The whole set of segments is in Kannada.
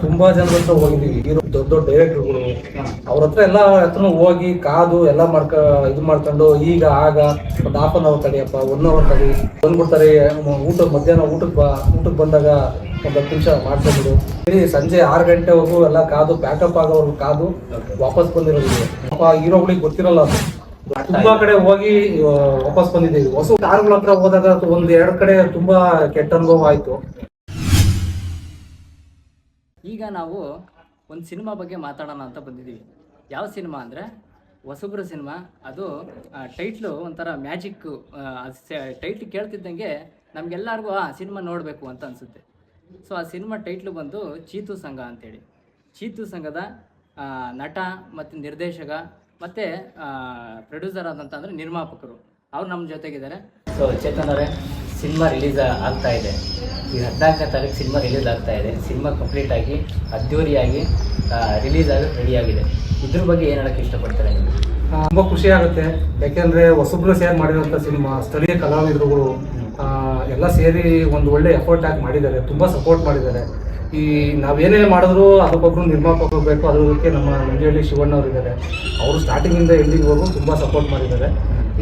ತುಂಬಾ ಜನ ಹತ್ರ ಹೋಗಿದ್ದೀವಿ ದೊಡ್ಡ ದೊಡ್ಡ ಡೈರೆಕ್ಟರ್ಗಳು ಅವ್ರ ಹತ್ರ ಎಲ್ಲ ಹತ್ರನೂ ಹೋಗಿ ಕಾದು ಎಲ್ಲ ಮಾಡ್ಕ, ಇದು ಮಾಡ್ಕೊಂಡು ಈಗ, ಆಗ ಒಂದು ಹಾಫ್ ಅನ್ ಅವರ್ ತಡಿಯಪ್ಪ ಒನ್ ಅವರ್ ತಡಿ. ಬಂದ್ಬಿಡ್ತಾರೆ ಊಟ ಮಧ್ಯಾಹ್ನ ಊಟಕ್ಕೆ ಬಾ ಊಟಕ್ಕೆ ಬಂದಾಗ ಒಂದು ಹತ್ತು ನಿಮಿಷ ಮಾಡ್ಕೊಂಡ್ಬಿಡು ಇಡೀ ಸಂಜೆ ಆರು ಗಂಟೆವರೆಗೂ ಎಲ್ಲ ಕಾದು ಪ್ಯಾಕಪ್ ಆಗೋವರೆಗೂ ಕಾದು ವಾಪಸ್ ಬಂದಿರೋದು. ಹೀರೋಗಳಿಗೆ ಗೊತ್ತಿರಲ್ಲ ಅದು. ತುಂಬಾ ಕಡೆ ಹೋಗಿ ವಾಪಸ್ ಬಂದಿದ್ದೀವಿ. ಹೊಸ ಕಾರ್ಗಳ ಹತ್ರ ಹೋದಾಗ ಒಂದ್ ಎರಡು ಕಡೆ ತುಂಬಾ ಕೆಟ್ಟ ಅನುಭವ ಆಯ್ತು. ಈಗ ನಾವು ಒಂದು ಸಿನಿಮಾ ಬಗ್ಗೆ ಮಾತಾಡೋಣ ಅಂತ ಬಂದಿದ್ದೀವಿ. ಯಾವ ಸಿನಿಮಾ ಅಂದರೆ? ಹೊಸಬ್ರ ಸಿನಿಮಾ. ಅದು ಟೈಟ್ಲು ಒಂಥರ ಮ್ಯಾಜಿಕ್ಕು ಟೈಟ್ಲ್ ಕೇಳ್ತಿದ್ದಂಗೆ ನಮಗೆಲ್ಲರಿಗೂ, ಆ, ಸಿನಿಮಾ ನೋಡಬೇಕು ಅಂತ ಅನಿಸುತ್ತೆ. ಸೊ, ಆ ಸಿನಿಮಾ ಟೈಟ್ಲು ಬಂದು ಚೀತು ಸಂಘ ಅಂತೇಳಿ. ಚೀತು ಸಂಘದ ನಟ ಮತ್ತು ನಿರ್ದೇಶಕ ಮತ್ತು ಪ್ರೊಡ್ಯೂಸರ್ ಆದಂತ ಅಂದರೆ ನಿರ್ಮಾಪಕರು. ಅವ್ರು ನಮ್ಮ ಜೊತೆಗಿದ್ದಾರೆ. ಸೊ, ಚೇತನ್ ಅವರೇ ಸಿನಿಮಾ ರಿಲೀಸ್ ಆಗ್ತಾ ಇದೆ. ಈ ಹದಿನಾಲ್ಕನೇ ತಾರೀಕು ಸಿನಿಮಾ ರಿಲೀಸ್ ಆಗ್ತಾ ಇದೆ. ಸಿನಿಮಾ ಕಂಪ್ಲೀಟ್ ಆಗಿ ಅದ್ಧೂರಿಯಾಗಿ ರಿಲೀಸ್ ರೆಡಿ ಆಗಿದೆ. ಇದ್ರ ಬಗ್ಗೆ ಏನು ಹೇಳಕ್ಕೆ ಇಷ್ಟಪಡ್ತಾರೆ ತುಂಬ ಖುಷಿ ಆಗುತ್ತೆ. ಯಾಕೆಂದರೆ ಹೊಸಬ್ರು ಸೇರ್ ಮಾಡಿರೋಂಥ ಸಿನಿಮಾ, ಸ್ಥಳೀಯ ಕಲಾವಿದರುಗಳು ಎಲ್ಲ ಸೇರಿ ಒಂದು ಒಳ್ಳೆ ಎಫರ್ಟ್ ಆಗಿ ಮಾಡಿದ್ದಾರೆ. ತುಂಬ ಸಪೋರ್ಟ್ ಮಾಡಿದ್ದಾರೆ. ಈ ನಾವೇನೇ ಮಾಡಿದ್ರು ಅದಕ್ಕೊಬ್ರು ನಿರ್ಮಾಪಕ ಬೇಕು. ಅದಕ್ಕೆ ನಮ್ಮ ನಂಜೇಳಿ ಶಿವಣ್ಣ ಅವರು ಇದ್ದಾರೆ ಅವರು ಸ್ಟಾರ್ಟಿಂಗಿಂದ ಇಂದ ಎಂಡಿಂಗ್ ವರೆಗೂ ತುಂಬಾ ಸಪೋರ್ಟ್ ಮಾಡಿದ್ದಾರೆ.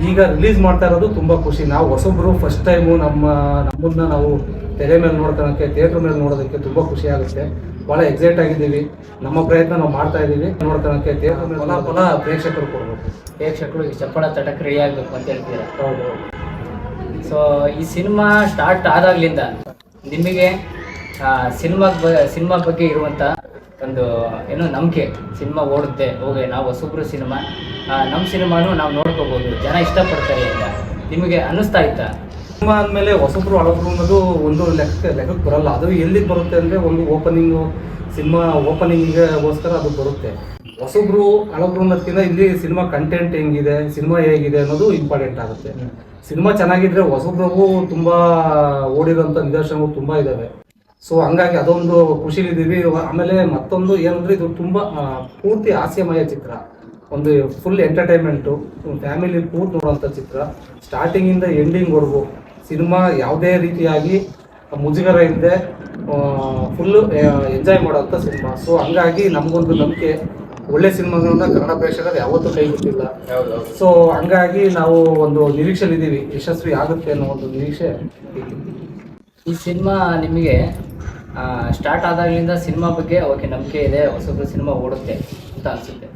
ಈಗ ರಿಲೀಸ್ ಮಾಡ್ತಾ ಇರೋದು ತುಂಬಾ ಖುಷಿ. ನಾವು ಹೊಸಬ್ರು ಫಸ್ಟ್ ಟೈಮು ನಮ್ಮ ನಮ್ಮನ್ನ ನಾವು ತೆರೆ ಮೇಲೆ ನೋಡ್ಕೊಳಕ್ಕೆ ಥಿಯೇಟರ್ ಮೇಲೆ ನೋಡೋದಕ್ಕೆ ತುಂಬಾ ಖುಷಿ ಆಗುತ್ತೆ. ಬಹಳ ಎಕ್ಸೈಟ್ ಆಗಿದ್ದೀವಿ. ನಮ್ಮ ಪ್ರಯತ್ನ ನಾವು ಮಾಡ್ತಾ ಇದ್ದೀವಿ. ನೋಡ್ಕೊಳಕ್ಕೆ ಥಿಯೇಟರ್ ಮೇಲೆ ಫಲ ಫಲ ಪ್ರೇಕ್ಷಕರು ಕೊಡಬೇಕು. ಪ್ರೇಕ್ಷಕರು ಈ ಚಪ್ಪಳ ತಟಕ್ಕೆ ರೆಡಿ ಆಗಬೇಕು ಅಂತ ಹೇಳ್ತೀರಾ? ಹೌದು. ಸೊ ಈ ಸಿನಿಮಾ ಸ್ಟಾರ್ಟ್ ಆದಾಗ್ಲಿಂದ ನಿಮಗೆ ಸಿನಿಮಾ ಸಿನಿಮಾ ಬಗ್ಗೆ ಇರುವಂಥ ಒಂದು ಏನೋ ನಂಬಿಕೆ ಸಿನಿಮಾ ಓಡುತ್ತೆ ಹೋಗಿ ನಾವು ಹೊಸಬ್ರು ಸಿನಿಮಾ. ನಮ್ಮ ಸಿನಿಮಾನು ನಾವು ನೋಡ್ಕೋಬೋದು. ಜನ ಇಷ್ಟಪಡ್ತಾರೆ ಅಂತ ನಿಮಗೆ ಅನ್ನಿಸ್ತಾ ಇತ್ತಾ? ಸಿನಿಮಾ ಅಂದಮೇಲೆ ಹೊಸಬ್ರು ಹಳಬ್ರು ಅನ್ನೋದು ಒಂದು ಲೆಕ್ಕ ಲೆಕ್ಕಕ್ಕೆ ಬರಲ್ಲ. ಅದು ಎಲ್ಲಿಗೆ ಬರುತ್ತೆ ಅಂದರೆ ಒಂದು ಓಪನಿಂಗು ಸಿನಿಮಾ ಓಪನಿಂಗ್ಗೋಸ್ಕರ ಅದು ಬರುತ್ತೆ. ಹೊಸಬ್ರು ಹಳಬ್ರು ಅನ್ನೋದಕ್ಕಿಂತ ಇಲ್ಲಿ ಸಿನಿಮಾ ಕಂಟೆಂಟ್ ಹೆಂಗಿದೆ ಸಿನಿಮಾ ಹೇಗಿದೆ ಅನ್ನೋದು ಇಂಪಾರ್ಟೆಂಟ್ ಆಗುತ್ತೆ. ಸಿನಿಮಾ ಚೆನ್ನಾಗಿದ್ರೆ ಹೊಸಬ್ರಿಗೂ ತುಂಬ ಓಡಿರೋಂಥ ನಿದರ್ಶನಗಳು ತುಂಬ ಇದಾವೆ. ಸೊ ಹಂಗಾಗಿ ಅದೊಂದು ಖುಷಿಲಿದ್ದೀವಿ. ಆಮೇಲೆ ಮತ್ತೊಂದು ಏನಂದ್ರೆ ಇದು ತುಂಬಾ ಪೂರ್ತಿ ಹಾಸ್ಯಮಯ ಚಿತ್ರ. ಒಂದು ಫುಲ್ ಎಂಟರ್ಟೈನ್ಮೆಂಟು ಫ್ಯಾಮಿಲಿ ಪೂರ್ತಿ ನೋಡುವಂಥ ಚಿತ್ರ. ಸ್ಟಾರ್ಟಿಂಗ್ ಇಂದ ಎಂಡಿಂಗ್ ವರೆಗೂ ಸಿನಿಮಾ ಯಾವುದೇ ರೀತಿಯಾಗಿ ಮುಜುಗರ ಇಲ್ಲದೆ ಫುಲ್ಲು ಎಂಜಾಯ್ ಮಾಡೋವಂಥ ಸಿನಿಮಾ. ಸೊ ಹಂಗಾಗಿ ನಮಗೊಂದು ನಂಬಿಕೆ. ಒಳ್ಳೆ ಸಿನಿಮಾಗಳನ್ನ ಕನ್ನಡ ಪ್ರೇಕ್ಷಕರು ಯಾವತ್ತೂ ಕೈ ಬಿಟ್ಟಿಲ್ಲ ಸೊ ಹಂಗಾಗಿ ನಾವು ಒಂದು ನಿರೀಕ್ಷೆಲಿದ್ದೀವಿ. ಯಶಸ್ವಿ ಆಗುತ್ತೆ ಅನ್ನೋ ಒಂದು ನಿರೀಕ್ಷೆ ಈ ಸಿನಿಮಾ ನಿಮಗೆ ಸ್ಟಾರ್ಟ್ ಆದಾಗಲಿಂದ ಸಿನಿಮಾ ಬಗ್ಗೆ ಓಕೆ ನಂಬಿಕೆ ಇದೆ ಹೊಸಬ್ರು ಸಿನಿಮಾ ಓಡುತ್ತೆ ಅಂತ ಅನಿಸುತ್ತೆ.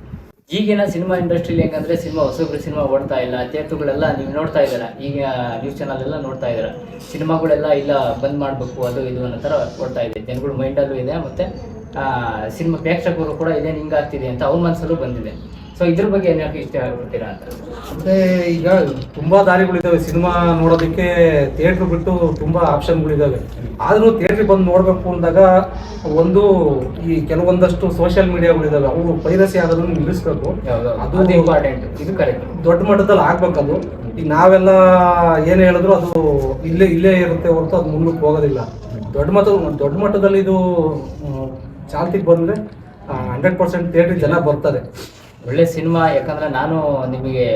ಈಗಿನ ಸಿನಿಮಾ ಇಂಡಸ್ಟ್ರಿಲಿ ಹೆಂಗಂದ್ರೆ ಸಿನಿಮಾ ಹೊಸಬ್ರು ಸಿನಿಮಾ ಓಡ್ತಾ ಇಲ್ಲ ಥಿಯೇಟ್ರುಗಳೆಲ್ಲ ನೀವು ನೋಡ್ತಾ ಇದ್ದೀರಾ? ಈಗ ನ್ಯೂಸ್ ಚಾನಲ್ ಎಲ್ಲ ನೋಡ್ತಾ ಇದ್ದೀರಾ? ಸಿನಿಮಾಗಳೆಲ್ಲ ಇಲ್ಲ, ಬಂದ್ ಮಾಡಬೇಕು, ಅದು ಇದು ಅನ್ನೋ ಥರ ಓಡ್ತಾ ಇದೆ, ಜನಗಳ ಮೈಂಡಲ್ಲೂ ಇದೆ, ಮತ್ತು ಸಿನಿಮಾ ಪ್ರೇಕ್ಷಕರು ಕೂಡ ಇದೇನು ಹಿಂಗಾಗ್ತಿದೆ ಅಂತ ಅವ್ರ ಮನಸ್ಸಲ್ಲೂ ಬಂದಿದೆ. ಸೊ ಇದ್ರ ಬಗ್ಗೆ ಏನಕ್ಕೆ ಇಷ್ಟ ಆಗ್ಬಿಡ್ತೀರಾ ಅಂತ. ಅಂದ್ರೆ ಈಗ ತುಂಬಾ ದಾರಿಗಳಿದ್ದಾವೆ. ಸಿನಿಮಾ ನೋಡೋದಕ್ಕೆ ಥಿಯೇಟ್ರ್ ಬಿಟ್ಟು ತುಂಬಾ ಆಪ್ಷನ್ಗಳಿದ್ದಾವೆ. ಆದ್ರೂ ಥಿಯೇಟ್ರಿಗೆ ಬಂದು ನೋಡ್ಬೇಕು ಅಂದಾಗ ಒಂದು ಈ ಕೆಲವೊಂದಷ್ಟು ಸೋಷಿಯಲ್ ಮೀಡಿಯಾಗಳಿದಾವೆ ಅವು ಪೈರಸಿ ಆಗೋದನ್ನು ನಿಲ್ಲಿಸ್ಬೇಕು. ಅದು ಅದು ಇಂಪಾರ್ಟೆಂಟ್ ಇದು ಕರೆಕ್ಟ್ ದೊಡ್ಡ ಮಟ್ಟದಲ್ಲಿ ಆಗ್ಬೇಕದು. ಈಗ ನಾವೆಲ್ಲ ಏನು ಹೇಳಿದ್ರು ಅದು ಇಲ್ಲೇ ಇಲ್ಲೇ ಇರುತ್ತೆ ಹೊರತು ಅದು ಮುಂದಕ್ಕೆ ಹೋಗೋದಿಲ್ಲ. ದೊಡ್ಡ ಮಟ್ಟ ದೊಡ್ಡ ಮಟ್ಟದಲ್ಲಿ ಇದು ಚಾಲ್ತಿಗೆ ಬಂದ್ರೆ ಹಂಡ್ರೆಡ್ ಪರ್ಸೆಂಟ್ ಥಿಯೇಟ್ರಿಗೆ ಜನ ಬರ್ತಾರೆ ಒಳ್ಳೆ ಸಿನಿಮಾ ಯಾಕಂದ್ರೆ ನಾನು ನಿಮಗೆ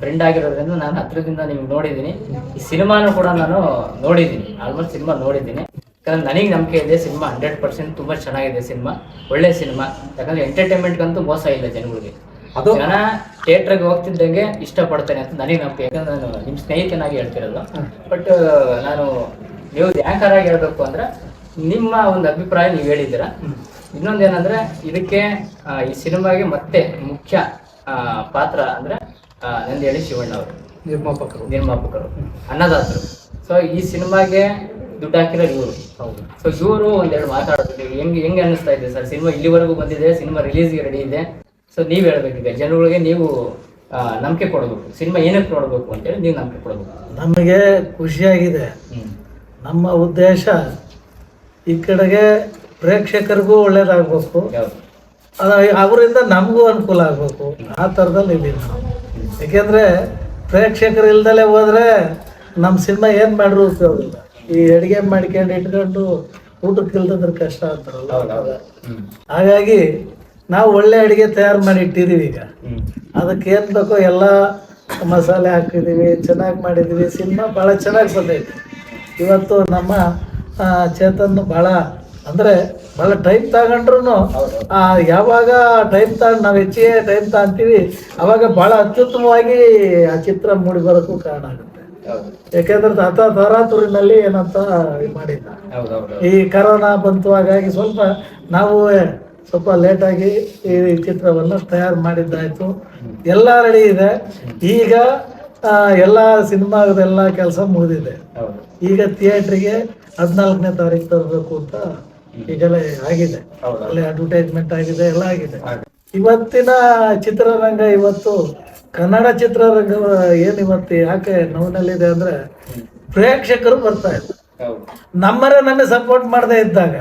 ಫ್ರೆಂಡ್ ಆಗಿರೋದ್ರಿಂದ ನಾನು ಹತ್ರದಿಂದ ನಿಮ್ಗೆ ನೋಡಿದ್ದೀನಿ. ಈ ಸಿನಿಮಾನು ಕೂಡ ನಾನು ನೋಡಿದ್ದೀನಿ. ಆಲ್ಮೋಸ್ಟ್ ಸಿನಿಮಾ ನೋಡಿದ್ದೀನಿ. ಯಾಕಂದ್ರೆ ನನಗೆ ನಂಬಿಕೆ ಇದೆ ಸಿನಿಮಾ ಹಂಡ್ರೆಡ್ ಪರ್ಸೆಂಟ್ ತುಂಬ ಚೆನ್ನಾಗಿದೆ ಸಿನಿಮಾ. ಒಳ್ಳೆ ಸಿನಿಮಾ. ಯಾಕಂದ್ರೆ ಎಂಟರ್ಟೈನ್ಮೆಂಟ್ಗಂತೂ ಮೋಸ ಇಲ್ಲ ಜನಗಳಿಗೆ. ಅದು ಜನ ಥಿಯೇಟ್ರಿಗೆ ಹೋಗ್ತಿದ್ದಂಗೆ ಇಷ್ಟಪಡ್ತೇನೆ ಅಂತ ನನಗೆ ನಂಬಿಕೆ. ಯಾಕಂದ್ರೆ ನಾನು ನಿಮ್ಮ ಸ್ನೇಹಿತನಾಗಿ ಹೇಳ್ತಿರೋದು. ಬಟ್ ನಾನು ನೀವು ಆ್ಯಂಕರ್ ಆಗಿ ಹೇಳ್ಬೇಕು ಅಂದ್ರೆ ನಿಮ್ಮ ಒಂದು ಅಭಿಪ್ರಾಯ ನೀವು ಹೇಳಿದ್ದೀರಾ? ಇನ್ನೊಂದೇನಂದ್ರೆ ಇದಕ್ಕೆ ಈ ಸಿನಿಮಾಗೆ ಮತ್ತೆ ಮುಖ್ಯ ಪಾತ್ರ ಅಂದ್ರೆ ನಂದಿ ಹೇಳಿ ಶಿವಣ್ಣ ಅವರು. ನಿರ್ಮಾಪಕರು. ನಿರ್ಮಾಪಕರು ಅನ್ನದಾತರು. ಸೊ ಈ ಸಿನಿಮಾಗೆ ದುಡ್ಡು ಹಾಕಿರೋ ಇವರು. ಹೌದು. ಸೊ ಇವರು ಒಂದೆರಡು ಮಾತಾಡೋದು ಹೆಂಗೆ ಹೆಂಗೆ ಅನ್ನಿಸ್ತಾ ಇದೆ ಸರ್? ಸಿನಿಮಾ ಇಲ್ಲಿವರೆಗೂ ಬಂದಿದೆ ಸಿನಿಮಾ ರಿಲೀಸ್ಗೆ ರೆಡಿ ಇದೆ. ಸೊ ನೀವು ಹೇಳಬೇಕಿದೆ. ಜನಗಳಿಗೆ ನೀವು ನಂಬಿಕೆ ಕೊಡಬೇಕು. ಸಿನಿಮಾ ಏನಕ್ಕೆ ನೋಡಬೇಕು ಅಂತೇಳಿ ನೀವು ನಂಬಿಕೆ ಕೊಡಬೇಕು. ನಮಗೆ ಖುಷಿಯಾಗಿದೆ. ನಮ್ಮ ಉದ್ದೇಶ ಈ ಕಡೆಗೆ ಪ್ರೇಕ್ಷಕರಿಗೂ ಒಳ್ಳೇದಾಗಬೇಕು. ಅವರಿಂದ ನಮಗೂ ಅನುಕೂಲ ಆಗಬೇಕು. ಆ ಥರದಲ್ಲಿ ಇದ್ದೀವಿ ನಾವು. ಯಾಕೆಂದರೆ ಪ್ರೇಕ್ಷಕರು ಇಲ್ದಲೇ ಹೋದರೆ ನಮ್ಮ ಸಿನಿಮಾ ಏನು ಮಾಡಿದ್ರು ಉಪಯೋಗಿಲ್ಲ ಈ ಅಡುಗೆ ಮಾಡ್ಕೊಂಡು ಇಟ್ಕೊಂಡು ಊಟಕ್ಕೆ ಇಲ್ದಿದ್ರೆ ಕಷ್ಟ ಅಂತಾರಲ್ಲ. ಹಾಗಾಗಿ ನಾವು ಒಳ್ಳೆ ಅಡುಗೆ ತಯಾರು ಮಾಡಿ ಇಟ್ಟಿದ್ದೀವಿ ಈಗ. ಅದಕ್ಕೆ ಏನು ಬೇಕೋ ಎಲ್ಲ ಮಸಾಲೆ ಹಾಕಿದ್ದೀವಿ ಚೆನ್ನಾಗಿ ಮಾಡಿದ್ದೀವಿ. ಸಿನಿಮಾ ಭಾಳ ಚೆನ್ನಾಗಿ ಬಂದೈತೆ. ಇವತ್ತು ನಮ್ಮ ಚೇತನ್ ಭಾಳ ಅಂದ್ರೆ ಬಹಳ ಟೈಮ್ ತಗೊಂಡ್ರು ಯಾವಾಗ ಟೈಮ್ ತಗೊಂಡು ನಾವು ಹೆಚ್ಚಿಗೆ ಟೈಮ್ ತಗೊಂತೀವಿ ಅವಾಗ ಬಹಳ ಅತ್ಯುತ್ತಮವಾಗಿ ಆ ಚಿತ್ರ ಮೂಡಿ ಬರೋಕ್ಕೂ ಕಾರಣ ಆಗುತ್ತೆ. ಯಾಕೆಂದ್ರೆ ತಾತ ತರಾತೂರಿನಲ್ಲಿ ಏನಂತ ಮಾಡಿಲ್ಲ ಮಾಡಿದ್ದ. ಈ ಕರೋನಾ ಬಂತು ಹಾಗಾಗಿ ಸ್ವಲ್ಪ ನಾವು ಸ್ವಲ್ಪ ಲೇಟಾಗಿ ಈ ಚಿತ್ರವನ್ನು ತಯಾರು ಮಾಡಿದ್ದಾಯಿತು. ಎಲ್ಲ ರೆಡಿ ಇದೆ. ಈಗ ಎಲ್ಲ ಸಿನಿಮಾಗದೆಲ್ಲ ಕೆಲಸ ಮುಗಿದಿದೆ. ಈಗ ಥಿಯೇಟ್ರಿಗೆ ಹದಿನಾಲ್ಕನೇ ತಾರೀಕು ತರಬೇಕು ಅಂತ ಈಗೆಲ್ಲ ಆಗಿದೆ. ಅಲ್ಲಿ ಅಡ್ವರ್ಟೈಸ್ಮೆಂಟ್ ಆಗಿದೆ ಎಲ್ಲ ಆಗಿದೆ. ಇವತ್ತಿನ ಚಿತ್ರರಂಗ ಇವತ್ತು ಕನ್ನಡ ಚಿತ್ರರಂಗ ಏನ್ ಇವತ್ತು ಯಾಕೆ ನೋವಿನಲ್ಲಿದೆ ಅಂದ್ರೆ ಪ್ರೇಕ್ಷಕರು ಬರ್ತಾ ಹೌದು. ನಮ್ಮರೇ ನಮಗೆ ಸಪೋರ್ಟ್ ಮಾಡದೇ ಇದ್ದಾಗ.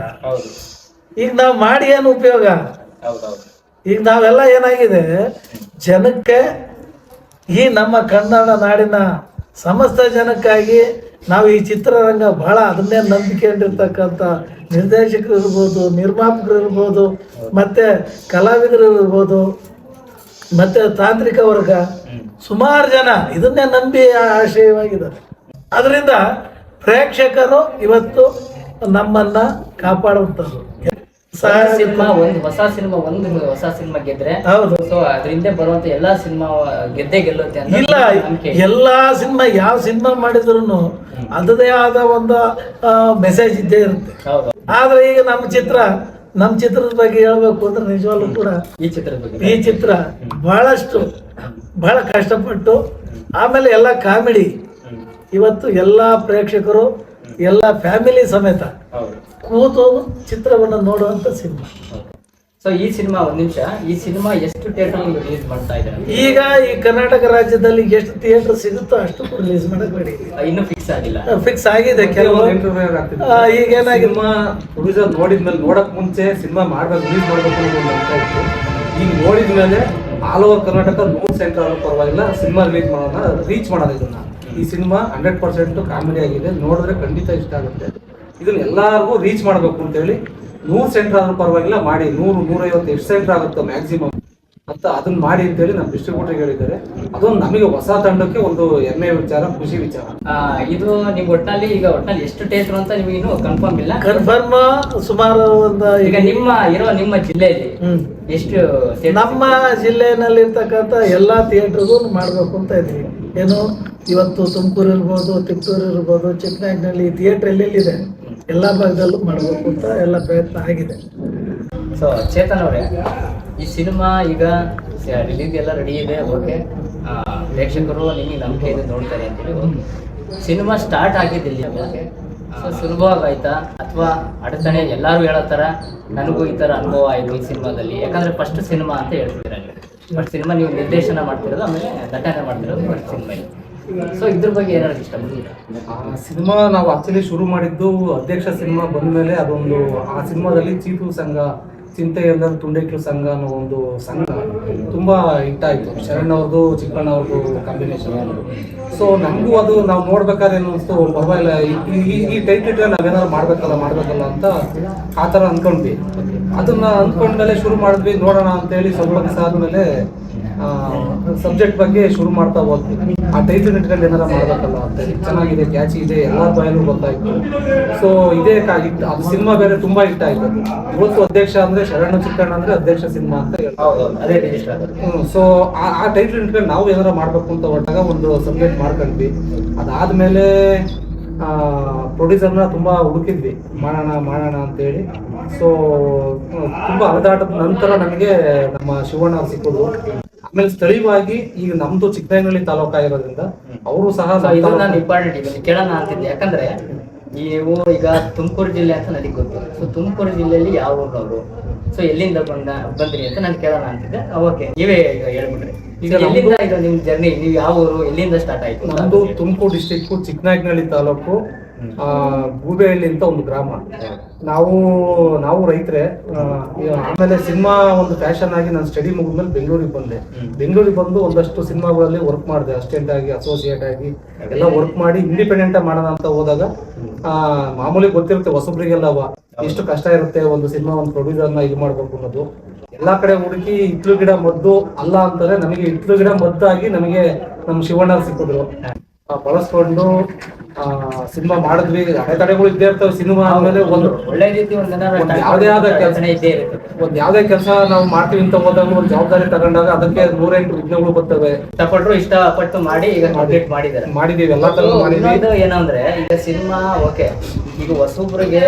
ಈಗ ನಾವು ಮಾಡಿ ಏನು ಉಪಯೋಗ? ಈಗ ನಾವೆಲ್ಲ ಏನಾಗಿದೆ? ಜನಕ್ಕೆ ಈ ನಮ್ಮ ಕನ್ನಡ ನಾಡಿನ ಸಮಸ್ತ ಜನಕ್ಕಾಗಿ ನಾವು ಈ ಚಿತ್ರರಂಗ ಬಹಳ ಅದನ್ನೇ ನಂಬಿಕೊಂಡಿರ್ತಕ್ಕಂಥ ನಿರ್ದೇಶಕರು ಇರ್ಬೋದು, ನಿರ್ಮಾಪಕರು ಇರ್ಬೋದು, ಮತ್ತೆ ಕಲಾವಿದರು ಇರ್ಬೋದು, ಮತ್ತೆ ತಾಂತ್ರಿಕ ವರ್ಗ ಸುಮಾರು ಜನ ಇದನ್ನೇ ನಂಬಿ ಆಶಯವಾಗಿದ್ದಾರೆ. ಅದರಿಂದ ಪ್ರೇಕ್ಷಕರು ಇವತ್ತು ನಮ್ಮನ್ನ ಕಾಪಾಡುವಂಥದ್ದು. ಸಿನಿಮಾ ಒಂದು ಹೊಸ ಸಿನಿಮಾ ಒಂದು ಹೊಸ ಸಿನಿಮಾ ಗೆದ್ರೆ. ಹೌದು. ಸೊ ಅದರಿಂದ ಬರುವಂತ ಎಲ್ಲಾ ಸಿನಿಮಾ ಗೆದ್ದೇ ಗೆಲ್ಲುತ್ತೆ ಅಂತ ಇಲ್ಲ ಎಲ್ಲಾ ಸಿನಿಮಾ ಯಾವ ಸಿನಿಮಾ ಮಾಡಿದ್ರು ಅದದೇ ಆದ ಒಂದು ಮೆಸೇಜ್ ಇದ್ದೇ ಇರುತ್ತೆ. ಹೌದು. ಆದ್ರೆ ಈಗ ನಮ್ಮ ಚಿತ್ರ ನಮ್ಮ ಚಿತ್ರದ ಬಗ್ಗೆ ಹೇಳ್ಬೇಕು ಅಂದ್ರೆ ನಿಜವಾಗ್ಲೂ ಕೂಡ ಈ ಚಿತ್ರದ ಬಗ್ಗೆ ಈ ಚಿತ್ರ ಬಹಳಷ್ಟು ಬಹಳ ಕಷ್ಟಪಟ್ಟು ಆಮೇಲೆ ಎಲ್ಲ ಕಾಮಿಡಿ. ಇವತ್ತು ಎಲ್ಲ ಪ್ರೇಕ್ಷಕರು ಎಲ್ಲ ಫ್ಯಾಮಿಲಿ ಸಮೇತ ಹೌದು. ಕೂತು ಚಿತ್ರವನ್ನು ನೋಡುವಂತ ಸಿನಿಮಾ. ಸೊ ಈ ಸಿನಿಮಾ ಒಂದು ನಿಮಿಷ. ಈ ಸಿನಿಮಾ ಎಷ್ಟು ಥಿಯೇಟರ್ ರಿಲೀಸ್ ಮಾಡ್ತಾ ಇದ್ದಾರೆ? ಈಗ ಈ ಕರ್ನಾಟಕ ರಾಜ್ಯದಲ್ಲಿ ಎಷ್ಟು ಥಿಯೇಟರ್ ಸಿಗುತ್ತೋ ಅಷ್ಟು ರಿಲೀಸ್ ಮಾಡಕ್ ರೆಡಿ ಇನ್ನು ಫಿಕ್ಸ್ ಆಗಿಲ್ಲ. ಫಿಕ್ಸ್ ಆಗಿದೆ ಕೆಲವು. ಈಗ ಏನಾಗಿದೆ? ಪ್ರೊಡ್ಯೂಸರ್ ನೋಡಿದ್ಮೇಲೆ ನೋಡಕ್ ಮುಂಚೆ ಸಿನಿಮಾ ಮಾಡ್ಬೇಕು ರಿಲೀಸ್ ಮಾಡ್ಬೇಕು ಅಂತ ಇತ್ತು. ಈಗ ನೋಡಿದ್ಮೇಲೆ ಆಲ್ ಓವರ್ ಕರ್ನಾಟಕ ನೂರು ಸೆಂಟರ್ ಆದ್ರೂ ಪರವಾಗಿಲ್ಲ ಸಿನಿಮಾ ರಿಲೀಸ್ ಮಾಡೋಣ ರೀಚ್ ಮಾಡೋದು ಇದನ್ನ. ಈ ಸಿನಿಮಾ ಹಂಡ್ರೆಡ್ ಪರ್ಸೆಂಟ್ ಕಾಮಿಡಿ ಆಗಿದೆ ನೋಡಿದ್ರೆ ಖಂಡಿತ ಇಷ್ಟ ಆಗುತ್ತೆ. ಇದನ್ನ ಎಲ್ಲಾರ್ಗೂ ರೀಚ್ ಮಾಡಬೇಕು ಅಂತೇಳಿ ನೂರು ಸೆಂಟರ್ ಆದ್ರೂ ಪರವಾಗಿಲ್ಲ ಮಾಡಿ ನೂರು ನೂರೈವತ್ತು ಎಷ್ಟು ಸೆಂಟರ್ ಆಗುತ್ತೆ ಮ್ಯಾಕ್ಸಿಮಮ್ ಅಂತ ಅದನ್ನ ಮಾಡಿ ಅಂತೇಳಿ ನಮ್ಮ ಡಿಸ್ಟ್ರಿಬ್ಯೂಟರ್ ಹೇಳಿದ್ದಾರೆ. ಅದೊಂದು ನಮಗೆ ಹೊಸ ತಂಡಕ್ಕೆ ಒಂದು ಹೆಮ್ಮೆ ವಿಚಾರ ಖುಷಿ ವಿಚಾರ. ಇದು ನಿಮ್ಗೆ ಒಟ್ಟಿನಲ್ಲಿ ಈಗ ಒಟ್ಟಿನಲ್ಲಿ ಎಷ್ಟು ಥಿಯೇಟರ್ ಅಂತ ನಿಮಗೆ ಇನ್ನೂ ಕನ್ಫರ್ಮ್ ಇಲ್ಲ. ಕನ್ಫರ್ಮ್ ಸುಮಾರು ಒಂದು ಈಗ ನಿಮ್ಮ ಇರೋ ನಿಮ್ಮ ಜಿಲ್ಲೆಯಲ್ಲಿ ಹ್ಮ್. ಎಷ್ಟು ನಮ್ಮ ಜಿಲ್ಲೆಯಲ್ಲಿ ಇರ್ತಕ್ಕಂಥ ಎಲ್ಲ ಥಿಯೇಟ್ರಿಗೂ ಮಾಡಬೇಕು ಅಂತ ಇದ್ದೀವಿ ಏನು ಇವತ್ತು ತುಮಕೂರು ಇರ್ಬೋದು ತಿಪ್ಟೂರು ಇರ್ಬೋದು ಚಿಕ್ಕನಾಗ್ನಲ್ಲಿ ಥಿಯೇಟ್ರ್ ಎಲ್ಲೆಲ್ಲಿದೆ? ಎಲ್ಲ ಭಾಗದಲ್ಲೂ ಮಾಡಬೇಕು ಅಂತ ಎಲ್ಲ ಪ್ರಯತ್ನ ಆಗಿದೆ. ಸೊ ಚೇತನ್ ಅವರೇ, ಈ ಸಿನಿಮಾ ಈಗ ರಿಲೀಸ್ ಎಲ್ಲ ರೆಡಿ ಇದೆ ಓಕೆ ಪ್ರೇಕ್ಷಕರು ನಿಮಗೆ ನಂಬಿಕೆ ಇದೆ, ನೋಡ್ತಾರೆ ಅಂತೇಳಿ ಸಿನಿಮಾ ಸ್ಟಾರ್ಟ್ ಆಗಿದ್ದಿಲ್ಲ ಓಕೆ ಸೊ ಸುಲಭವಾಗಾಯ್ತಾ ಅಥವಾ ಅಡಚಣೆ ಎಲ್ಲರೂ ಹೇಳೋ ಥರ ನನಗೂ ಈ ಥರ ಅನುಭವ ಆಯಿತು ಈ ಸಿನಿಮಾದಲ್ಲಿ. ಯಾಕಂದರೆ ಫಸ್ಟ್ ಸಿನಿಮಾ ಅಂತ ಹೇಳ್ತಿದ್ದೀರ ಬಟ್ ಸಿನಿಮಾ ನೀವು ನಿರ್ದೇಶನ ಮಾಡ್ತಿರೋದು, ಆಮೇಲೆ ನಟನೆ ಮಾಡ್ತಿರೋದು ಫಸ್ಟ್ ಸಿನಿಮಾ ಸೊ ಇದ್ರ ಬಗ್ಗೆ ಏನಾದ್ರು ಇಷ್ಟ ಸಿನಿಮಾ ನಾವು ಆಕ್ಚುಲಿ ಶುರು ಮಾಡಿದ್ದು ಅಧ್ಯಕ್ಷ ಸಿನಿಮಾ ಬಂದ ಮೇಲೆ ಅದೊಂದು, ಆ ಸಿನಿಮಾದಲ್ಲಿ ಚೀತು ಸಂಘ ಚಿಂತೆ ಎಲ್ಲ ತುಂಡೇಕ್ಲು ಸಂಘ ಅನ್ನೋ ಒಂದು ಸಂಘ ತುಂಬಾ ಹಿಟ್ ಆಯ್ತು ಶರಣ್ ಅವ್ರದ್ದು ಚಿಕ್ಕಣ್ಣ ಅವ್ರದ್ದು ಕಾಂಬಿನೇಷನ್ ಸೊ ನಮಗೂ ಅದು ನಾವು ನೋಡ್ಬೇಕಾದ್ರೆ ಏನು ಅನಿಸ್ತು ಪರವಾಗಿಲ್ಲ ಈ- ಟೈಟ್ ಇಟ್ಟರೆ ನಾವೇನಾದ್ರು ಮಾಡ್ಬೇಕಲ್ಲ ಮಾಡ್ಬೇಕಲ್ಲ ಅಂತ ಆ ಥರ ಅನ್ಕೊಂಡ್ವಿ. ಅದನ್ನ ಅಂದ್ಕೊಂಡ್ಮೇಲೆ ಶುರು ಮಾಡಿದ್ವಿ, ನೋಡೋಣ ಅಂತೇಳಿ ಸ್ವಲ್ಪ ದಿವಸ ಆದ್ಮೇಲೆ ಸಬ್ಜೆಕ್ಟ್ ಬಗ್ಗೆ ಶುರು ಮಾಡ್ತಾ ಹೋಗ್ತೀವಿ. ಆ ಟೈಟಲ್ ಇಟ್ಕೊಂಡು ಏನಾರ ಮಾಡ್ಬೇಕಲ್ಲ ಅಂತ. ಹೇಳಿ ಚೆನ್ನಾಗಿದೆ ಕ್ಯಾಚಿ ಇದೆ ಎಲ್ಲರ ಬಾಯಲ್ಲೂ ಗೊತ್ತಾಯ್ತು. ಸೊ ಇದೇ ಅದು ಸಿನಿಮಾ ಬೇರೆ ತುಂಬಾ ಇಷ್ಟ ಆಯ್ತು. ಇವತ್ತು ಅಧ್ಯಕ್ಷ ಅಂದ್ರೆ ಶರಣ ಚಿಕ್ಕಣ್ಣ ಅಂದ್ರೆ ಅಧ್ಯಕ್ಷ ಸಿನಿಮಾ ಅಂತ ಹೇಳ್ತಾರೆ. ಸೊ ಆ ಟೈಟಲ್ ಇಟ್ಕೊಂಡು ನಾವು ಏನಾರ ಮಾಡ್ಬೇಕು ಅಂತ ಹೊರಟಾಗ ಒಂದು ಸಬ್ಜೆಕ್ಟ್ ಮಾಡ್ಕೊಂಡ್ವಿ. ಅದಾದ್ಮೇಲೆ ಪ್ರೊಡ್ಯೂಸರ್ನ ತುಂಬಾ ಹುಡುಕಿದ್ವಿ. ಮಾಡೋಣ ಮಾಡೋಣ ಅಂತೇಳಿ. ಸೊ ತುಂಬಾ ಅಲೆದಾಟದ ನಂತರ ನಮಗೆ ನಮ್ಮ ಶಿವಣ್ಣ ಸಿಕ್ಕೋದು ಸಿಕ್ಕಿದ್ರು. ಆಮೇಲೆ ಸ್ಥಳೀಯವಾಗಿ ಈಗ ನಮ್ದು ಚಿಕ್ಕನಹಳ್ಳಿ ತಾಲೂಕ ಆಗಿರೋದ್ರಿಂದ ಅವರು ಸಹ ಇದು ನಾನು ಇಂಪಾರ್ಟೆಂಟ್ ಇದನ್ನು ಕೇಳೋಣ ಅಂತಿದ್ದೆ. ಯಾಕಂದ್ರೆ ನೀವು ಈಗ ತುಮಕೂರು ಜಿಲ್ಲೆ ಅಂತ ನನಗೆ ಗೊತ್ತು. ಸೊ ತುಮಕೂರು ಜಿಲ್ಲೆಯಲ್ಲಿ ಯಾವ ಊರಿನವರು? ಸೊ ಎಲ್ಲಿಂದ ಬಂದ ಬಂದ್ರಿ ಅಂತ ನಾನು ಕೇಳೋಣ ಅಂತಿದ್ದೆ. ಓಕೆ ನೀವೇ ಈಗ ಹೇಳ್ಬಿಟ್ರಿ ಈಗ ಎಲ್ಲಿಂದ ನಮ್ದು- ಇದು ನಿಮ್ ಜರ್ನಿ ನೀವು ಯಾವ ಊರು? ಎಲ್ಲಿಂದ ಸ್ಟಾರ್ಟ್ ಆಯ್ತು ನಮ್ದು. ತುಮಕೂರು ಡಿಸ್ಟಿಕ್ ಚಿಕ್ಕನಾಗ್ನಳ್ಳಿ ತಾಲೂಕು. ಗೂಬೆಹಳ್ಳಿ ಅಂತ ಒಂದು ಗ್ರಾಮ. ನಾವು ನಾವು ರೈತರೇ ಆಮೇಲೆ ಸಿನಿಮಾ ಒಂದು ಫ್ಯಾಷನ್ ಆಗಿ ನಾನು ಸ್ಟಡಿ ಮುಗಿದ್ಮೇಲೆ ಬೆಂಗಳೂರಿಗೆ ಬಂದೆ. ಬೆಂಗಳೂರಿಗೆ ಬಂದು ಒಂದಷ್ಟು ಸಿನಿಮಾಗಳಲ್ಲಿ ವರ್ಕ್ ಮಾಡಿದೆ. ಅಸಿಸ್ಟೆಂಟ್ ಆಗಿ ಅಸೋಸಿಯೇಟ್ ಆಗಿ ಎಲ್ಲ ವರ್ಕ್ ಮಾಡಿ ಇಂಡಿಪೆಂಡೆಂಟ್ ಮಾಡೋಣ ಅಂತ ಹೋದಾಗ ಆ, ಮಾಮೂಲಿ ಗೊತ್ತಿರುತ್ತೆ ಹೊಸಬ್ರಿಗೆಲ್ಲ ಅವ. ಎಷ್ಟು ಕಷ್ಟ ಇರುತ್ತೆ ಒಂದು ಸಿನಿಮಾ ಒಂದು ಪ್ರೊಡ್ಯೂಸರ್ನ ಇದು ಮಾಡ್ಬೇಕು ಅನ್ನೋದು. ಎಲ್ಲಾ ಕಡೆ ಹುಡುಕಿ ಇಟ್ಲು ಗಿಡ ಮದ್ದು ಅಲ್ಲ ಅಂತಾರೆ ನಮಗೆ ಇಟ್ಲು ಗಿಡ ಮದ್ದಾಗಿ ನಮಗೆ ನಮ್ಮ ಶಿವಣ್ಣ ಸಿಕ್ಕಿದ್ರು. ಆ, ಬಳಸ್ಕೊಂಡು ಸಿನಿಮಾ ಮಾಡಿದ್ವಿ. ಅಡೆತಡೆಗಳು ಇದ್ದೇ ಇರ್ತವೆ ಸಿನಿಮಾ ಆದ್ಮೇಲೆ ಒಂದು ಒಳ್ಳೆ ರೀತಿ ಒಂದು ಯಾವುದೇ ಆದ ಕೆಲಸ. ಇದ್ದೇ ಇರುತ್ತೆ. ಒಂದ್ ಯಾವ್ದೇ ಕೆಲಸ ನಾವು ಮಾಡ್ತೀವಿ ಅಂತ ಹೋದಾಗ ಒಂದು ಜವಾಬ್ದಾರಿ ತಗೊಂಡಾಗ ಅದಕ್ಕೆ ನೂರೆಂಟು ವಿಘ್ನಗಳು ಬರ್ತವೆ. ಇಷ್ಟಪಟ್ಟರು ಇಷ್ಟಪಟ್ಟು ಮಾಡಿ ಈಗ ಕಂಪ್ಲೀಟ್ ಮಾಡಿದ್ದಾರೆ. ಮಾಡಿದೀವಿ ಎಲ್ಲ ತರ ಮಾಡಿದ್ವಿ ಏನಂದ್ರೆ ಈಗ ಸಿನಿಮಾ ಓಕೆ ಈಗ ಹೊಸೊಬ್ಬರಿಗೆ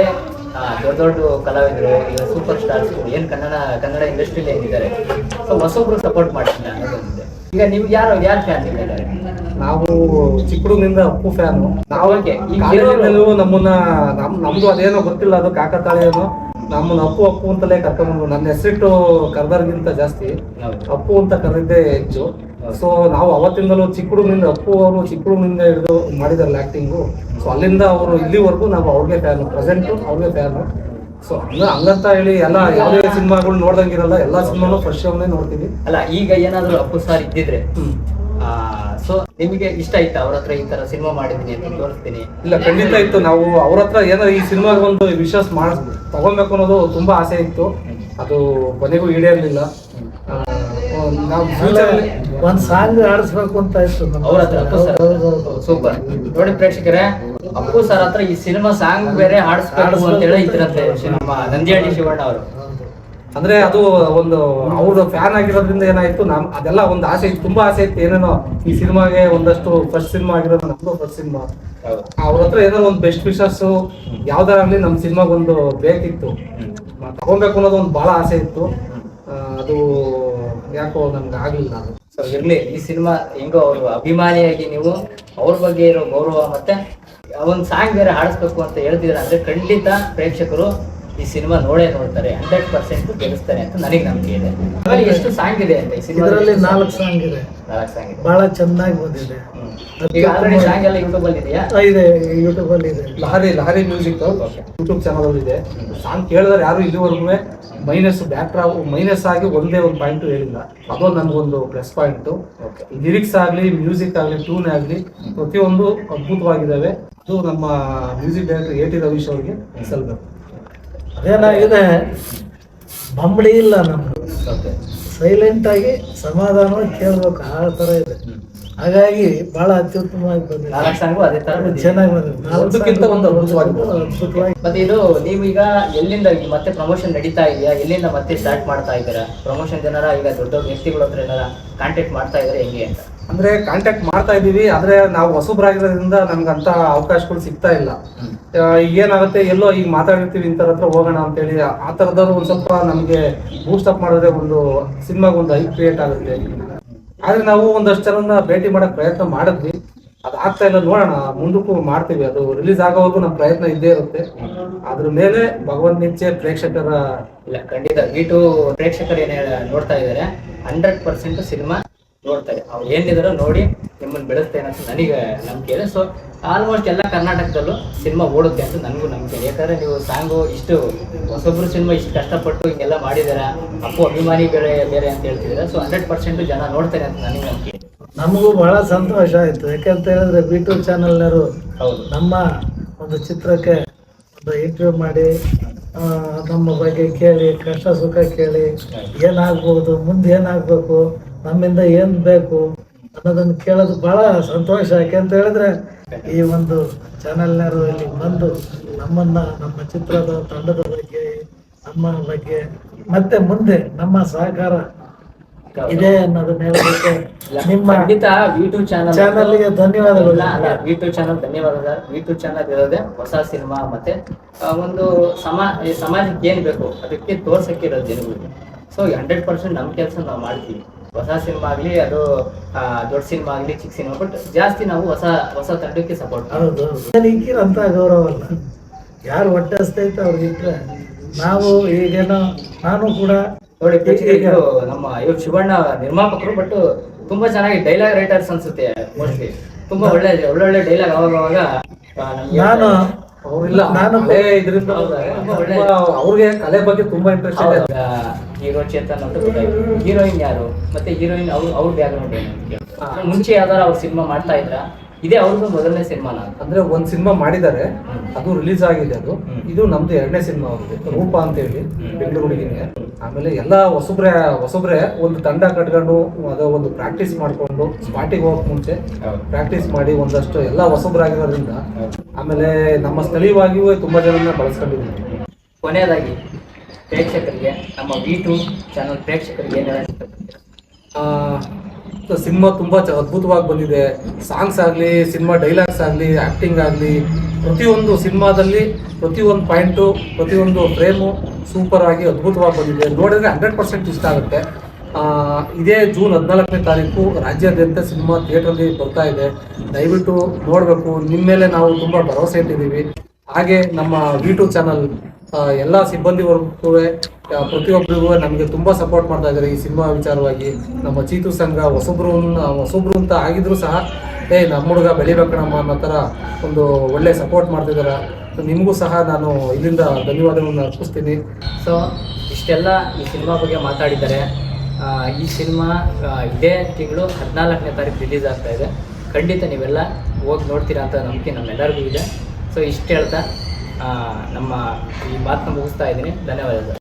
ಆ, ದೊಡ್ಡ ದೊಡ್ಡ ಕಲಾವಿದರು ಈಗ ಸೂಪರ್ ಸ್ಟಾರ್ಸ್ ಏನ್ ಕನ್ನಡ ಕನ್ನಡ ಇಂಡಸ್ಟ್ರಿಲಿ ಏನಿದ್ದಾರೆ ಸೊ ಹೊಸೊಬ್ರು ಸಪೋರ್ಟ್ ಮಾಡ್ತೀನಿ ಈಗ ನಿಮ್ಗೆ ಯಾರು ಯಾರು ಫ್ಯಾನ್ ನಾವು ಚಿಕ್ಕ ಹುಡುಗನಿಂದ ಅಪ್ಪು ಫ್ಯಾನು. ನಾವು. ನಮ್ಮನ್ನ ನಮ್ ನಮ್ದು ಅದೇನೋ ಗೊತ್ತಿಲ್ಲ ಅದು ಕಾಕತಾಳೇನೋ ನಮ್ಮನ್ನ ಅಪ್ಪು ಅಪ್ಪು ಅಂತಲೇ ಕರ್ಕೊಂಡು ನನ್ನ ಹೆಸರಿಟ್ಟು ಕರೆದರ್ಗಿಂತ ಜಾಸ್ತಿ. ಅಪ್ಪು ಅಂತ ಕರೆದಿದ್ದೆ ಹೆಚ್ಚು. ಸೊ ನಾವು ಅವತ್ತಿಂದಲೂ ಚಿಕ್ಕ ಹುಡುಗನಿಂದ ಅಪ್ಪು ಅವರು ಚಿಕ್ಕ ಹುಡುಗನಿಂದ ಹಿಡಿದು ಮಾಡಿದಾರಲ್ಲ ಆಕ್ಟಿಂಗು ಸೊ ಅಲ್ಲಿಂದ ಅವರು ಇಲ್ಲಿವರೆಗೂ ನಾವು ಅವ್ರಿಗೆ ಫ್ಯಾನು ಪ್ರೆಸೆಂಟು ಅವ್ರಿಗೆ ಫ್ಯಾನು ಸೊ ಹಂಗ ಹಂಗಂತ ಹೇಳಿ ಎಲ್ಲ ಯಾವುದೇ ಸಿನಿಮಾಗಳು ನೋಡ್ದಂಗಿರಲ್ಲ ಎಲ್ಲ ಸಿನಿಮಾನು ಫಸ್ಟ್ ಶೋನೇ ನೋಡ್ತೀವಿ. ಅಲ್ಲ ಈಗ ಏನಾದ್ರೂ ಅಪ್ಪು ಸರ್ ಇದ್ದಿದ್ರೆ ಸೊ ನಿಮಗೆ ಇಷ್ಟ ಆಯ್ತಾ ಅವ್ರ ಹತ್ರ ಈ ತರ ಸಿನಿಮಾ ಮಾಡಿದೀನಿ ಅಂತ ತೋರಿಸ್ತೀನಿ? ಇಲ್ಲ ಖಂಡಿತ ಇತ್ತು. ನಾವು ಅವ್ರ ಹತ್ರ ಏನಾದ್ರು ಈ ಸಿನಿಮಾಗೆ ಒಂದು ವಿಶ್ವಾಸ ಮಾಡ್ ತಗೊಬೇಕು ಅನ್ನೋದು ತುಂಬಾ ಆಸೆ ಇತ್ತು. ಅದು ಕೊನೆಗೂ ಈಡೇರ್ಲಿಲ್ಲ. ನಾವು ಫ್ಯೂಚರ್ ಒಂದ್ ಸಾಂಗ್ ಆಡಿಸ್ಬೇಕು ಅಂತ ಇತ್ತು. ಅವ್ರ ಹತ್ರ ಅಪ್ಪು ಸರ್. ಸೂಪರ್ ನೋಡಿ ಪ್ರೇಕ್ಷಕರೇ ಅಪ್ಪು ಸರ್ ಹತ್ರ ಈ ಸಿನಿಮಾ ಸಾಂಗ್ ಬೇರೆ ಹಾಡಿಸ್ಬೇಕು ಅಂತ ಹೇಳಿ ಇದ್ರಂತೆ ನಮ್ಮ ನಂದಿಹಳ್ಳಿ ಶಿವಣ್ಣ ಅವರು. ಅಂದ್ರೆ ಅದು ಒಂದು ಅವರು ಫ್ಯಾನ್ ಆಗಿರೋದ್ರಿಂದ ಏನಾಯ್ತು? ನಮ್ ಅದೆಲ್ಲ ಒಂದು ಆಸೆ ಇತ್ತು ತುಂಬಾ ಆಸೆ ಇತ್ತು ಏನೇನೋ ಈ ಸಿನಿಮಾಗೆ ಒಂದಷ್ಟು ಫಸ್ಟ್ ಸಿನಿಮಾ ಆಗಿರೋದು ನಮ್ದು ಫಸ್ಟ್ ಸಿನಿಮಾ ಅವ್ರ ಹತ್ರ ಏನೋ ಒಂದು ಬೆಸ್ಟ್ ವಿಶಸ್ ಯಾವ್ದಾರಾಗ್ಲಿ ನಮ್ ಸಿನಿಮಾಗ ಒಂದು ಬೇಕಿತ್ತು. ತಗೊಬೇಕು ಅನ್ನೋದು ಒಂದು ಬಹಳ ಆಸೆ ಇತ್ತು. ಅದು ಯಾಕೋ ನಮ್ಗೆ ಆಗ್ಲಿಲ್ಲ ಅದು. ಸೊ ಇರ್ಲಿ, ಈ ಸಿನಿಮಾ ಹೆಂಗೋ ಅವರು ಅಭಿಮಾನಿಯಾಗಿ ನೀವು, ಅವ್ರ ಬಗ್ಗೆ ಇರೋ ಗೌರವ ಮತ್ತೆ ಅವನ್ ಸಾಂಗ್ ಬೇರೆ ಹಾಡಿಸ್ಬೇಕು ಅಂತ ಹೇಳ್ತಿದ್ರ. ಅಂದ್ರೆ ಖಂಡಿತ ಪ್ರೇಕ್ಷಕರು ಈ ಸಿನಿಮಾ ನೋಡೇ ನೋಡ್ತಾರೆ ಹಂಡ್ರೆಡ್ ಪರ್ಸೆಂಟ್ ಗೆಲ್ಲಿಸ್ತಾರೆ ಅಂತ ನನಗೆ ನಂಬಿಕೆ ಇದೆ. ಆಮೇಲೆ ಎಷ್ಟು ಸಾಂಗ್ ಇದೆ ಅಂತ ಈ ಇದರಲ್ಲಿ ಸಿನಿಮಾ ನಾಲ್ಕು ಸಾಂಗ್ ಇದೆ. ನಾಲ್ಕು ಸಾಂಗ್ ಇದೆ. ಬಹಳ ಚೆನ್ನಾಗಿ ಓದಿದೆ. ಈಗ ಆಲ್ರೆಡಿ ಸಾಂಗ್ ಎಲ್ಲ ಯೂಟ್ಯೂಬ್ ಅಲ್ಲಿ ಇದೆಯಾ? ಇದೆ. ಯೂಟ್ಯೂಬ್ ಅಲ್ಲಿ ಇದೆ. Lahari Lahari music YouTube channel ಇದೆ. ಸಾಂಗ್ ಕೇಳಿದ್ರೆ ಯಾರು ಇಲ್ಲಿವರೆಗೂ ಮೈನಸ್ ಬ್ಯಾಕ್ ಮೈನಸ್ ಆಗಿ ಒಂದೇ ಒಂದು ಪಾಯಿಂಟ್ ಹೇಳಿಲ್ಲ. ಅದು ನನ್ಗೊಂದು ಪ್ಲಸ್ ಪಾಯಿಂಟ್ ಓಕೆ ಲಿರಿಕ್ಸ್ ಆಗಲಿ ಮ್ಯೂಸಿಕ್ ಆಗಲಿ ಟೂನ್ ಆಗಲಿ ಪ್ರತಿಯೊಂದು ಅದ್ಭುತವಾಗಿದ್ದಾವೆ ಅದು ನಮ್ಮ music director A T Ravish ಅವರಿಗೆ ಸಲ್ಬೇಕು ಅದೇನಾಗಿದೆ ಬಂಬಳಿ ಇಲ್ಲ ನಮ್ದು. ಓಕೆ. ಸೈಲೆಂಟ್ ಆಗಿ ಸಮಾಧಾನ ಕೇಳ್ಬೇಕು ಆ ತರ ಇದೆ. ಹಾಗಾಗಿ ಬಹಳ ಅತ್ಯುತ್ತಮವಾಗಿ ಬಂದಿದೆ. ನಾಲ್ಕು ಅದೇ ಬಂದಿದೆ. ಚೆನ್ನಾಗಿ ಬಂದಿದೆ. ನಾಲ್ಕು ಒಂದಕ್ಕಿಂತ ಒಂದು ಅದ್ಭುತವಾಗಿ ಬಂದಿದೆ. ಅದ್ಭುತವಾಗಿ. ಮತ್ತೆ ಇದು ನೀವು ಈಗ ಎಲ್ಲಿಂದ ಮತ್ತೆ ಪ್ರಮೋಷನ್ ನಡೀತಾ ಇದೆಯಾ? ಎಲ್ಲಿಂದ ಮತ್ತೆ ಸ್ಟಾರ್ಟ್ ಮಾಡ್ತಾ ಇದ್ದೀರಾ? ಪ್ರಮೋಷನ್ ಜನರ ಈಗ ದೊಡ್ಡ ದೊಡ್ಡ ವ್ಯಕ್ತಿಗಳ ಹತ್ರ ಏನಾರ ಕಾಂಟ್ಯಾಕ್ಟ್ ಮಾಡ್ತಾ ಇದ್ದಾರೆ ಹೆಂಗೆ ಅಂತ? ಅಂದ್ರೆ ಕಾಂಟ್ಯಾಕ್ಟ್ ಮಾಡ್ತಾ ಇದೀವಿ ಆದ್ರೆ ನಾವು ಹೊಸಬ್ರಾಗಿರೋದ್ರಿಂದ ನಮ್ಗೆ ಅಂತ ಅವಕಾಶಗಳು ಸಿಗ್ತಾ ಇಲ್ಲ. ಈಗ ಏನಾಗುತ್ತೆ ಎಲ್ಲೋ ಈಗ ಮಾತಾಡಿರ್ತೀವಿ ಇಂಥವ್ರ ಹತ್ರ ಹೋಗೋಣ ಅಂತೇಳಿ ಆ ಥರದವ್ರು ಒಂದು ಸ್ವಲ್ಪ ನಮಗೆ ಬೂಸ್ಟ್ ಅಪ್ ಮಾಡಿದ್ರೆ ಒಂದು ಸಿನಿಮಾಗೆ ಒಂದು ಐ ಕ್ರಿಯೇಟ್ ಆಗುತ್ತೆ. ಆದ್ರೆ ನಾವು ಒಂದಷ್ಟು ಜನನ ಭೇಟಿ ಮಾಡಕ್ ಪ್ರಯತ್ನ ಮಾಡಿದ್ವಿ. ಅದು ಆಗ್ತಾ ಇಲ್ಲ ನೋಡೋಣ ಮುಂದಕ್ಕೂ ಮಾಡ್ತೀವಿ. ಅದು ರಿಲೀಸ್ ಆಗೋವರೆಗೂ ನಮ್ಮ ಪ್ರಯತ್ನ ಇದ್ದೇ ಇರುತ್ತೆ. ಅದ್ರ ಮೇಲೆ ಭಗವಂತ ನಿಚ್ಚೆ ಪ್ರೇಕ್ಷಕರ ಇಲ್ಲ ಖಂಡಿತ. ಟು ಪ್ರೇಕ್ಷಕರು ಏನೇ ನೋಡ್ತಾ ಇದ್ದಾರೆ ಹಂಡ್ರೆಡ್ ಪರ್ಸೆಂಟ್ ಸಿನಿಮಾ. ನೋಡ್ತಾರೆ. ಅವ್ರು ಏನಿದಾರೋ ನೋಡಿ ನಿಮ್ಮನ್ನು ಬೆಳೆಸ್ತೇನೆ ಅಂತ ನನಗೆ ನಂಬಿಕೆ ಇದೆ. ಸೊ ಆಲ್ಮೋಸ್ಟ್ ಎಲ್ಲ ಕರ್ನಾಟಕದಲ್ಲೂ ಸಿನಿಮಾ ಓಡುತ್ತೆ ಅಂತ ನನಗೂ ನಂಬಿಕೆ ಇದೆ. ಯಾಕಂದ್ರೆ ನೀವು ಸಾಂಗು ಇಷ್ಟು ಹೊಸೊಬ್ರು ಸಿನಿಮಾ ಇಷ್ಟು ಕಷ್ಟಪಟ್ಟು ಹಿಂಗೆಲ್ಲ ಮಾಡಿದಾರ? ಅಪ್ಪು ಅಭಿಮಾನಿ ಬೇರೆ ಬೇರೆ ಅಂತ ಹೇಳ್ತಿದ್ದೀರಾ ಸೊ ಹಂಡ್ರೆಡ್ ಪರ್ಸೆಂಟು ಜನ ನೋಡ್ತಾರೆ ಅಂತ ನನಗೆ ನಂಬಿಕೆ ಇದೆ. ನಮಗೂ ಬಹಳ ಸಂತೋಷ ಆಯಿತು. ಯಾಕಂತ ಹೇಳಿದ್ರೆ ಬಿ ಟು ಚಾನಲ್ನವರು ಹೌದು. ನಮ್ಮ ಒಂದು ಚಿತ್ರಕ್ಕೆ ಒಂದು ಇಂಟರ್ವ್ಯೂ ಮಾಡಿ ನಮ್ಮ ಬಗ್ಗೆ ಕೇಳಿ ಕಷ್ಟ ಸುಖ ಕೇಳಿ ಏನಾಗ್ಬೋದು ಮುಂದೆ ಏನಾಗಬೇಕು ನಮ್ಮಿಂದ ಏನು ಬೇಕು ಅನ್ನೋದನ್ನು ಕೇಳೋದು ಬಹಳ ಸಂತೋಷ. ಯಾಕೆಂತ ಹೇಳಿದ್ರೆ ಈ ಒಂದು ಚಾನೆಲ್ನವರು ಇಲ್ಲಿ ಬಂದು ನಮ್ಮನ್ನ ನಮ್ಮ ಚಿತ್ರದ ತಂಡದ ಬಗ್ಗೆ ನಮ್ಮ ಬಗ್ಗೆ ಮತ್ತೆ ಮುಂದೆ ನಮ್ಮ ಸಹಕಾರ ಇದೆ ಅನ್ನೋದನ್ನ ಹೇಳೋದಕ್ಕೆ ನಿಮ್ಮ ಖಂಡಿತ ಯೂಟ್ಯೂಬ್ ಚಾನಲ್ ಚಾನಲ್ಗೆ ಧನ್ಯವಾದಗಳು. ವಿಟು ಚಾನಲ್ ಧನ್ಯವಾದ ವಿಟು ಚಾನಲ್ ಇರೋದೆ ಹೊಸ ಸಿನಿಮಾ ಮತ್ತೆ ಒಂದು ಸಮಾ ಈ ಸಮಾಜಕ್ಕೆ ಏನ್ ಬೇಕು ಅದಕ್ಕೆ ತೋರ್ಸಕ್ಕೆ ಇರೋದು ಜನಗಳಿಗೆ. ಸೊ ಹಂಡ್ರೆಡ್ ಪರ್ಸೆಂಟ್ ನಮ್ಮ ಕೆಲಸ ನಾವು ಮಾಡ್ತೀವಿ. ಹೊಸ ಸಿನಿಮಾ ಆಗ್ಲಿ ಅದು ದೊಡ್ಡ ಸಿನಿಮಾ ಆಗ್ಲಿ ಚಿಕ್ಕ ಸಿನಿಮಾ ಬಟ್ ಜಾಸ್ತಿ ನಾವು ಹೊಸ ಹೊಸ ತಂಡಕ್ಕೆ ಸಪೋರ್ಟ್ ಹೌದು ಅಂತ ಗೌರವ ಅಲ್ಲ. ಯಾರು ಹೊಟ್ಟೆ ಅವ್ರಿಗೆ ನಾವು ಈಗೇನೋ ನಾನು ಕೂಡ ನೋಡಿ ನಮ್ಮ ಇವ್ರು ಶಿವಣ್ಣ ನಿರ್ಮಾಪಕರು ಬಟ್ ತುಂಬಾ ಚೆನ್ನಾಗಿ ಡೈಲಾಗ್ ರೈಟರ್ಸ್ ಅನ್ಸುತ್ತೆ ಮೋಸ್ಟ್ಲಿ ತುಂಬಾ ಒಳ್ಳೆ ಒಳ್ಳೊಳ್ಳೆ ಡೈಲಾಗ್ ಅವಾಗ ಅವಾಗ ನಾನು ನಾನು ಇದರಿಂದ ಅವ್ರಿಗೆ ಕಲೆ ಬಗ್ಗೆ ತುಂಬಾ ಇಂಟ್ರೆಸ್ಟ್ ಇದೆ. ಹೀರೋ ಚೇತನ್ ಅಂತ ಹೀರೋಯಿನ್ ಯಾರು? ಮತ್ತೆ ಹೀರೋಯಿನ್ ಅವ್ರು ಅವ್ರ ಬ್ಯಾಕ್ಗ್ರೌಂಡ್ ಏನು. ಮುಂಚೆ ಯಾವ್ದಾರ ಅವ್ರ ಸಿನಿಮಾ ಮಾಡ್ತಾ ಇದ್ರ? ಇದೇ ಅವ್ರದ್ದು ಮೊದಲನೇ ಸಿನಿಮಾನ ಅಂದ್ರೆ ಒಂದ್ ಸಿನಿಮಾ ಮಾಡಿದ್ದಾರೆ ಅದು ರಿಲೀಸ್ ಆಗಿದೆ ಅದು. ಇದು ನಮ್ದು ಎರಡನೇ ಸಿನಿಮಾ ಅವ್ರದ್ದು ರೂಪ ಅಂತ ಹೇಳಿ ಬೆಂಗಳೂರು ಹುಡುಗಿನೇ ಆಮೇಲೆ ಎಲ್ಲಾ ಹೊಸಬ್ರೆ ಹೊಸಬ್ರೆ ಒಂದು ತಂಡ ಕಟ್ಕೊಂಡು ಅದ ಒಂದು ಪ್ರಾಕ್ಟೀಸ್ ಮಾಡ್ಕೊಂಡು ಸ್ಪಾಟಿಗೆ ಹೋಗಕ್ ಮುಂಚೆ ಪ್ರಾಕ್ಟೀಸ್ ಮಾಡಿ ಒಂದಷ್ಟು ಎಲ್ಲಾ ಹೊಸಬ್ರಾಗಿರೋದ್ರಿಂದ ಆಮೇಲೆ ನಮ್ಮ ಸ್ಥಳೀಯವಾಗಿಯೂ ತುಂಬಾ ಜನನ ಬಳಸ್ಕೊಂಡಿದ್ದೀವಿ ಕೊನೆಯದಾಗಿ ಪ್ರೇಕ್ಷಕರಿಗೆ ನಮ್ಮ ವಿ ಟು ಚಾನಲ್ ಪ್ರೇಕ್ಷಕರಿಗೆ ಆ, ಸಿನಿಮಾ ತುಂಬಾ ಅದ್ಭುತವಾಗಿ ಬಂದಿದೆ. ಸಾಂಗ್ಸ್ ಆಗಲಿ ಸಿನಿಮಾ ಡೈಲಾಗ್ಸ್ ಆಗಲಿ ಆ್ಯಕ್ಟಿಂಗ್ ಆಗಲಿ, ಪ್ರತಿಯೊಂದು ಸಿನಿಮಾದಲ್ಲಿ ಪ್ರತಿಯೊಂದು ಪಾಯಿಂಟು ಪ್ರತಿಯೊಂದು ಫ್ರೇಮು ಸೂಪರ್ ಆಗಿ ಅದ್ಭುತವಾಗಿ ಬಂದಿದೆ. ನೋಡಿದ್ರೆ ಹಂಡ್ರೆಡ್ ಪರ್ಸೆಂಟ್ ಇಷ್ಟ ಆಗುತ್ತೆ. ಇದೇ ಜೂನ್ ಹದಿನಾಲ್ಕನೇ ತಾರೀಕು ರಾಜ್ಯಾದ್ಯಂತ ಸಿನಿಮಾ ಥಿಯೇಟ್ರಲ್ಲಿ ಬರ್ತಾ ಇದೆ. ದಯವಿಟ್ಟು ನೋಡಬೇಕು. ನಿಮ್ಮ ಮೇಲೆ ನಾವು ತುಂಬ ಭರವಸೆ ಇಟ್ಟಿದ್ದೀವಿ. ಹಾಗೆ ನಮ್ಮ ಯೂಟ್ಯೂಬ್ ಚಾನಲ್ ಎಲ್ಲ ಸಿಬ್ಬಂದಿ ವರ್ಗಕ್ಕೂ ಪ್ರತಿಯೊಬ್ಬರಿಗೂ ನಮಗೆ ತುಂಬಾ ಸಪೋರ್ಟ್ ಮಾಡ್ತಾ ಇದ್ದಾರೆ ಈ ಸಿನಿಮಾ ವಿಚಾರವಾಗಿ. ನಮ್ಮ ಚೀತು ಸಂಘ, ಹೊಸಬ್ರು ಹೊಸಬ್ರು ಅಂತ ಆಗಿದ್ರು ಸಹ, ಏ ನಮ್ಮ ಹುಡುಗ ಬೆಳಿಬೇಕಣಮ್ಮ ಅನ್ನೋ ಥರ ಒಂದು ಒಳ್ಳೆ ಸಪೋರ್ಟ್ ಮಾಡ್ತಿದ್ದಾರೆ ನಿಮಗೂ ಸಹ ನಾನು ಇಲ್ಲಿಂದ ಧನ್ಯವಾದಗಳನ್ನು ಅರ್ಪಿಸ್ತೀನಿ. ಸೊ ಇಷ್ಟೆಲ್ಲ ಈ ಸಿನಿಮಾ ಬಗ್ಗೆ ಮಾತಾಡಿದ್ದಾರೆ. ಈ ಸಿನಿಮಾ ಇದೇ ತಿಂಗಳು ಹದಿನಾಲ್ಕನೇ ತಾರೀಕು ರಿಲೀಸ್ ಆಗ್ತಾ ಇದೆ. ಖಂಡಿತ ನೀವೆಲ್ಲ ಹೋಗಿ ನೋಡ್ತೀರಾ ಅಂತ ನಂಬಿಕೆ ನಮ್ಮೆಲ್ಲರಿಗೂ ಇದೆ. ಸೊ ಇಷ್ಟು ಹೇಳ್ತಾ ನಮ್ಮ ಈ ಮಾತನ್ನ ಮುಗಿಸ್ತಾ ಇದ್ದೀನಿ. ಧನ್ಯವಾದಗಳು.